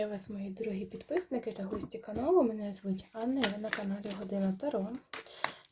Вітаю вас, мої дорогі підписники та гості каналу. Мене звуть Анна, і на каналі Година Таро.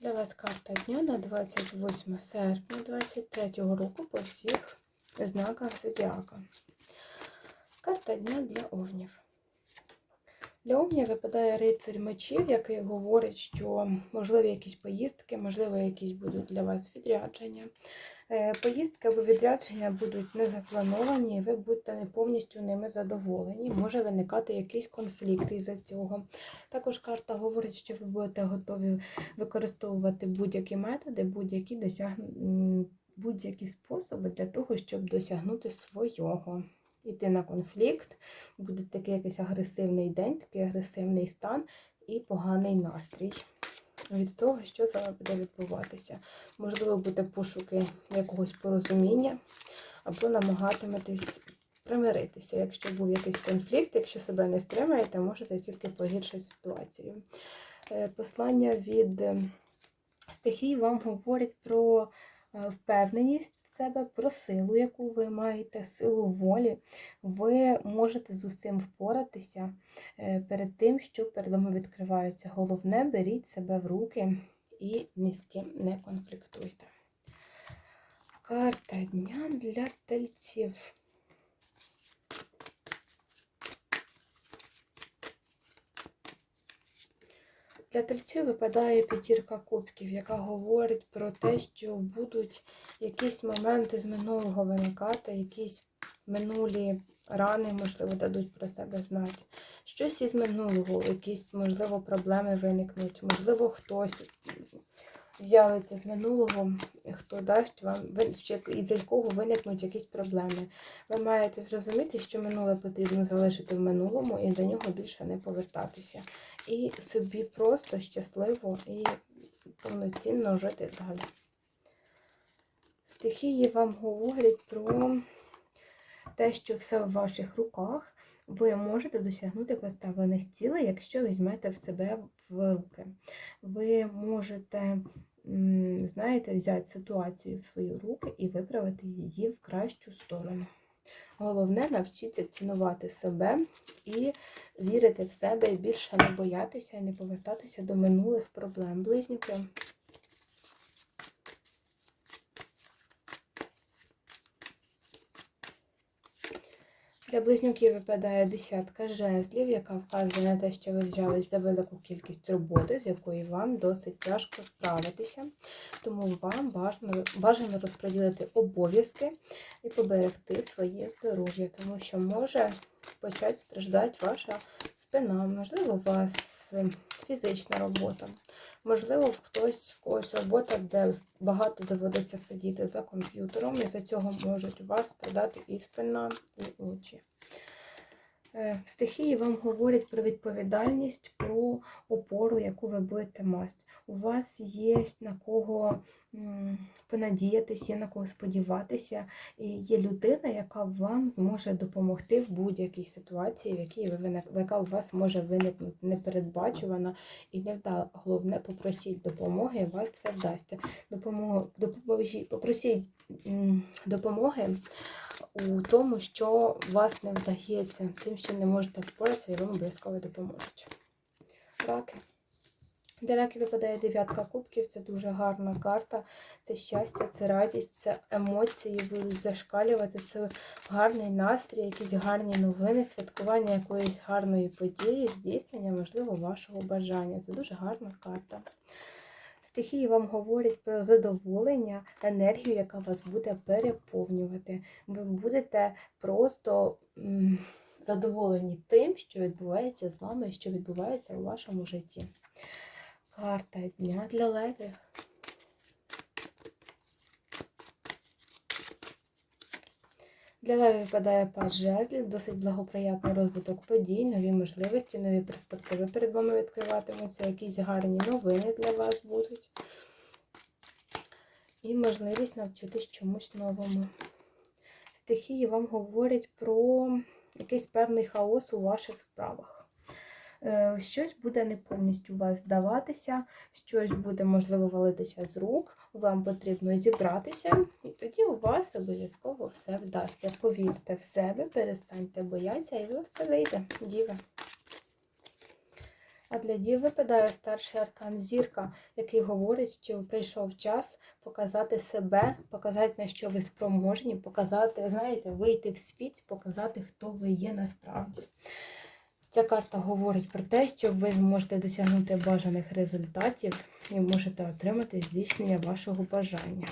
Для вас карта дня на 28 серпня 2023 року по всіх знаках Зодіака. Карта дня для овнів. Для овня випадає рицарь мечів, який говорить, що можливі якісь поїздки, можливо, якісь будуть для вас відрядження. Е, Поїздки або відрядження будуть не заплановані, і ви будете не повністю ними задоволені. Може виникати якийсь конфлікт із-за цього. Також карта говорить, що ви будете готові використовувати будь-які методи, будь-які досяг... будь-які способи для того, щоб досягнути свого. Іти на конфлікт, буде такий якийсь агресивний день, такий агресивний стан і поганий настрій від того, що вами буде відбуватися. Можливо, буде пошуки якогось порозуміння, або намагатиметесь примиритися. Якщо був якийсь конфлікт, якщо себе не стримаєте, можете тільки погіршити ситуацію. Е, Послання від е, стихій вам говорить про е, впевненість себе, про силу, яку ви маєте, силу волі. Ви можете з усім впоратися е, перед тим, що перед вами відкриваються. Головне, беріть себе в руки і ні з ким не конфліктуйте. Карта дня для тельців. Для тельців випадає п'ятірка кубків, яка говорить про те, що будуть якісь моменти з минулого виникати, якісь минулі рани, можливо, дадуть про себе знати. Щось із минулого, якісь, можливо, проблеми виникнуть, можливо, хтось з'явиться з минулого, хто дасть вам, із якого виникнуть якісь проблеми. Ви маєте зрозуміти, що минуле потрібно залишити в минулому і до нього більше не повертатися. І собі просто щасливо і повноцінно жити далі. Стихії вам говорять про те, що все в ваших руках. Ви можете досягнути поставлених цілей, якщо візьмете в себе в руки. Ви можете, знаєте, взяти ситуацію в свої руки і виправити її в кращу сторону. Головне навчитися цінувати себе і вірити в себе, і більше не боятися і не повертатися до минулих проблем. Близнюки. Для близнюків випадає десятка жезлів, яка вказує на те, що ви взялись за велику кількість роботи, з якою вам досить тяжко справитися. Тому вам бажано розподілити обов'язки і поберегти своє здоров'я, тому що може почати страждати ваша спина. Можливо, у вас фізична робота. Можливо, хтось в когось робота, де багато доводиться сидіти за комп'ютером, і за цього можуть у вас страдати і спина, і очі. Е, Стихії вам говорять про відповідальність, про опору, яку ви будете мати. У вас є на кого понадіятися, є на кого сподіватися, і є людина, яка вам зможе допомогти в будь-якій ситуації, в якій ви яка у вас може виникнути непередбачувана і невдала. Головне, попросіть допомоги, вас все вдасться. Допомогу, допоможіть, попросіть допомоги у тому, що вас не вдається, тим, що не можете впоратися, і вам обов'язково допоможуть. Раки. Для раків випадає дев'ятка кубків, це дуже гарна карта, це щастя, це радість, це емоції будуть зашкалювати, це гарний настрій, якісь гарні новини, святкування якоїсь гарної події, здійснення, можливо, вашого бажання. Це дуже гарна карта. Стихії вам говорять про задоволення, енергію, яка вас буде переповнювати. Ви будете просто задоволені тим, що відбувається з вами, що відбувається у вашому житті. Карта дня для левів. Для леві випадає пас жезлів, досить благоприятний розвиток подій, нові можливості, нові перспективи перед вами відкриватимуться, якісь гарні новини для вас будуть. І можливість навчитись чомусь новому. Стихії вам говорять про якийсь певний хаос у ваших справах. Е, щось буде не повністю у вас здаватися, щось буде, можливо, валитися з рук, вам потрібно зібратися, і тоді у вас обов'язково все вдасться. Повірте в себе, перестаньте боятися, і у вас все вийде, діва. А для дів випадає старший аркан зірка, який говорить, що прийшов час показати себе, показати, на що ви спроможні, показати, знаєте, вийти в світ, показати, хто ви є насправді. Ця карта говорить про те, що ви можете досягнути бажаних результатів і можете отримати здійснення вашого бажання.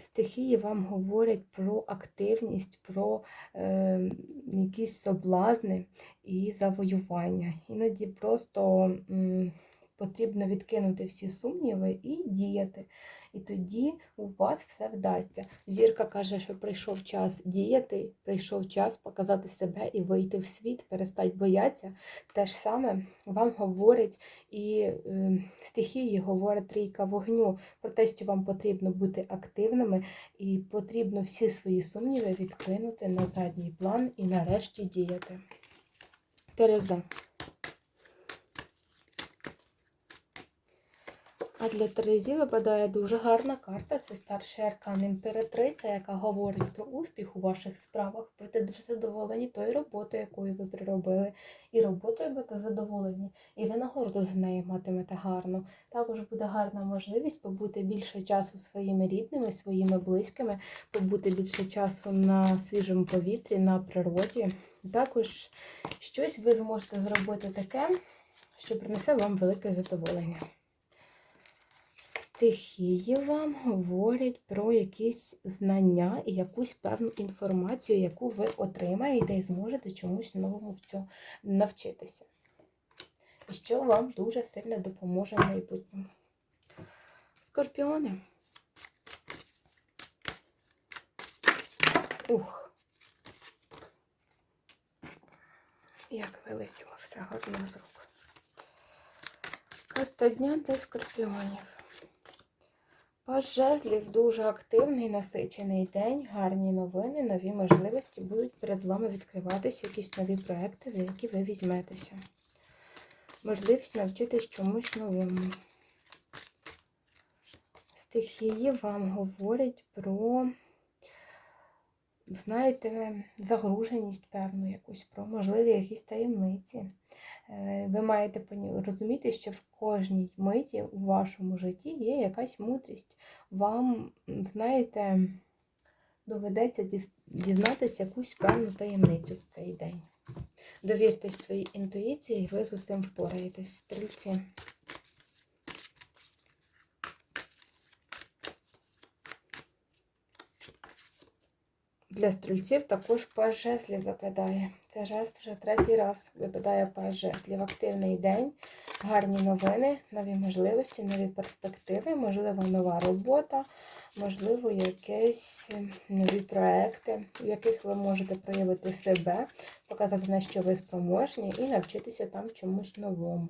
Стихії вам говорять про активність, про е, якісь соблазни і завоювання. Іноді просто м, потрібно відкинути всі сумніви і діяти. І тоді у вас все вдасться. Зірка каже, що прийшов час діяти, прийшов час показати себе і вийти в світ, перестать боятися. Те ж саме вам говорить і е, стихії говорить трійка вогню про те, що вам потрібно бути активними і потрібно всі свої сумніви відкинути на задній план і нарешті діяти. Тереза. А для Терезі випадає дуже гарна карта. Це старший аркан імператриця, яка говорить про успіх у ваших справах. Будете дуже задоволені тою роботою, якою ви приробили. І роботою будете задоволені, і ви нагороду за неї матимете гарну. Також буде гарна можливість побути більше часу своїми рідними, своїми близькими, побути більше часу на свіжому повітрі, на природі. Також щось ви зможете зробити таке, що принесе вам велике задоволення. Стихії вам говорять про якісь знання і якусь певну інформацію, яку ви отримаєте і зможете чомусь новому в цьому навчитися. І що вам дуже сильно допоможе в майбутньому. Скорпіони. Ух. Як вилетіло все гарно з рук. Карта дня для скорпіонів. Паж жезлів дуже активний, насичений день, гарні новини, нові можливості будуть перед вами відкриватися якісь нові проекти, за які ви візьметеся. Можливість навчитись чомусь новому. Стихії вам говорять про, знаєте, загруженість певну якусь, про можливі якісь таємниці. Е, ви маєте розуміти, що в кожній миті у вашому житті є якась мудрість. Вам, знаєте, доведеться дізнатися якусь певну таємницю в цей день. Довіртесь своїй інтуїції, і ви з усім впораєтесь, стрільці. Для стрільців також паж жезлів випадає. Це жест вже третій раз випадає паж жезлів. Активний день, гарні новини, нові можливості, нові перспективи, можливо, нова робота, можливо, якісь нові проекти, в яких ви можете проявити себе, показати, на що ви спроможні, і навчитися там чомусь новому.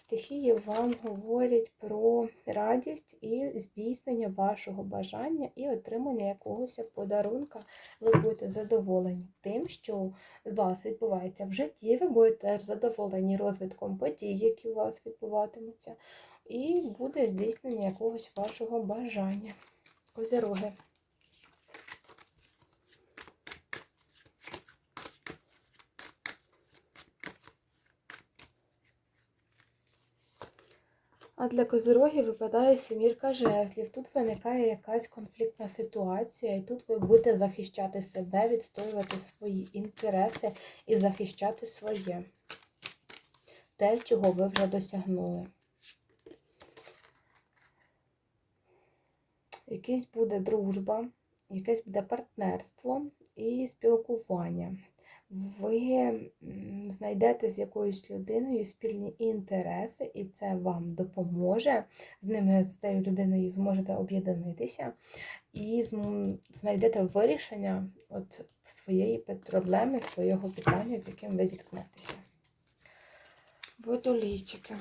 Стихії вам говорять про радість і здійснення вашого бажання і отримання якогось подарунка. Ви будете задоволені тим, що у вас відбувається в житті, ви будете задоволені розвитком подій, які у вас відбуватимуться, і буде здійснення якогось вашого бажання. Козероги. А для козирогів випадає сімірка жезлів. Тут виникає якась конфліктна ситуація, і тут ви будете захищати себе, відстоювати свої інтереси і захищати своє. Те, чого ви вже досягнули. Якась буде дружба, якесь буде партнерство і спілкування ви знайдете з якоюсь людиною спільні інтереси, і це вам допоможе. З ними, з цією людиною зможете об'єднатися і знайдете вирішення от своєї проблеми, свого питання, з яким ви зіткнетеся. Водолійчики.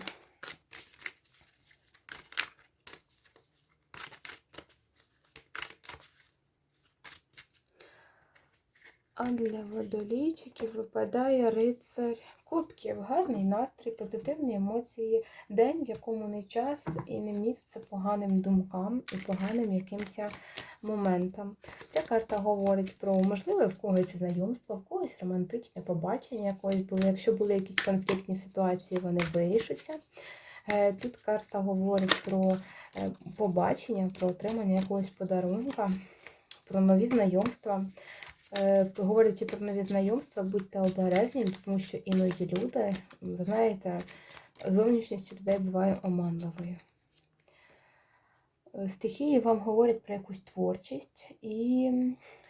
А для водолійчиків випадає рицар кубків. Гарний настрій, позитивні емоції, день, в якому не час і не місце поганим думкам і поганим якимось моментам. Ця карта говорить про можливе в когось знайомство, в когось романтичне побачення якоїсь було. Якщо були якісь конфліктні ситуації, вони вирішаться. Е, Тут карта говорить про е, побачення, про отримання якогось подарунка, про нові знайомства. Е, Говорячи про нові знайомства, будьте обережні, тому що іноді люди, знаєте, зовнішність людей буває оманливою. Е, Стихії вам говорять про якусь творчість і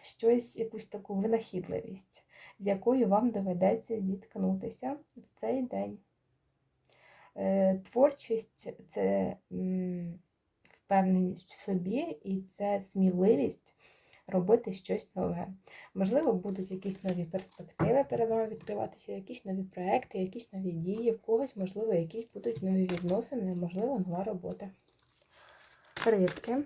щось, якусь таку винахідливість, з якою вам доведеться зіткнутися в цей день. Е, Творчість це впевненість в собі і це сміливість робити щось нове. Можливо, будуть якісь нові перспективи перед вами відкриватися, якісь нові проекти, якісь нові дії, в когось, можливо, якісь будуть нові відносини, можливо, нова робота. Рибки.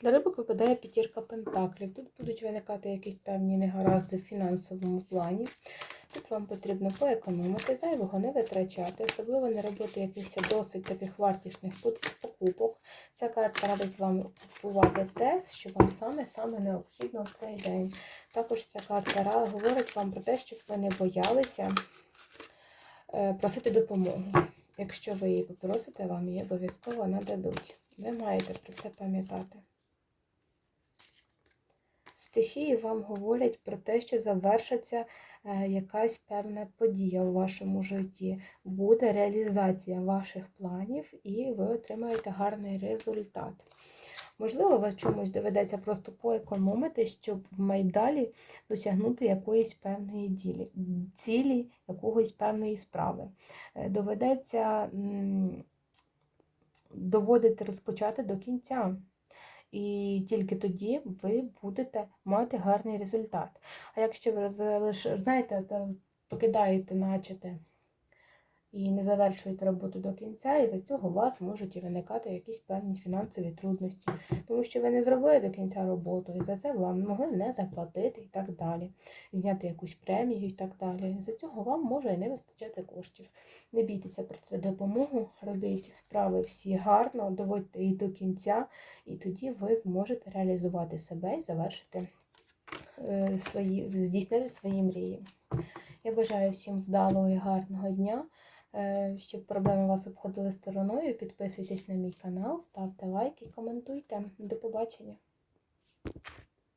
Для рибок випадає п'ятірка пентаклів. Тут будуть виникати якісь певні негаразди в фінансовому плані. Тут вам потрібно поекономити, зайвого не витрачати, особливо не робити якихось досить таких вартісних покупок. Ця карта радить вам купувати те, що вам саме-саме необхідно в цей день. Також ця карта говорить вам про те, щоб ви не боялися е, просити допомогу. Якщо ви її попросите, вам її обов'язково нададуть. Ви маєте про це пам'ятати. Стихії вам говорять про те, що завершиться е, якась певна подія у вашому житті. Буде реалізація ваших планів, і ви отримаєте гарний результат. Можливо, вас чомусь доведеться просто поекономити, щоб в майдалі досягнути якоїсь певної ділі, цілі, якогось певної справи. Е, Доведеться доводити розпочати до кінця. І тільки тоді ви будете мати гарний результат. А якщо ви знаєте, покидаєте начате і не завершуєте роботу до кінця, і за цього у вас можуть і виникати якісь певні фінансові трудності, тому що ви не зробили до кінця роботу, і за це вам могли не заплатити і так далі, зняти якусь премію і так далі. І За цього вам може і не вистачати коштів. Не бійтеся про цю допомогу, робіть справи всі гарно, доводьте її до кінця, і тоді ви зможете реалізувати себе і завершити е, свої, здійснити свої мрії. Я бажаю всім вдалого і гарного дня, щоб проблеми вас обходили стороною. Підписуйтесь на мій канал, ставте лайки, коментуйте. До побачення!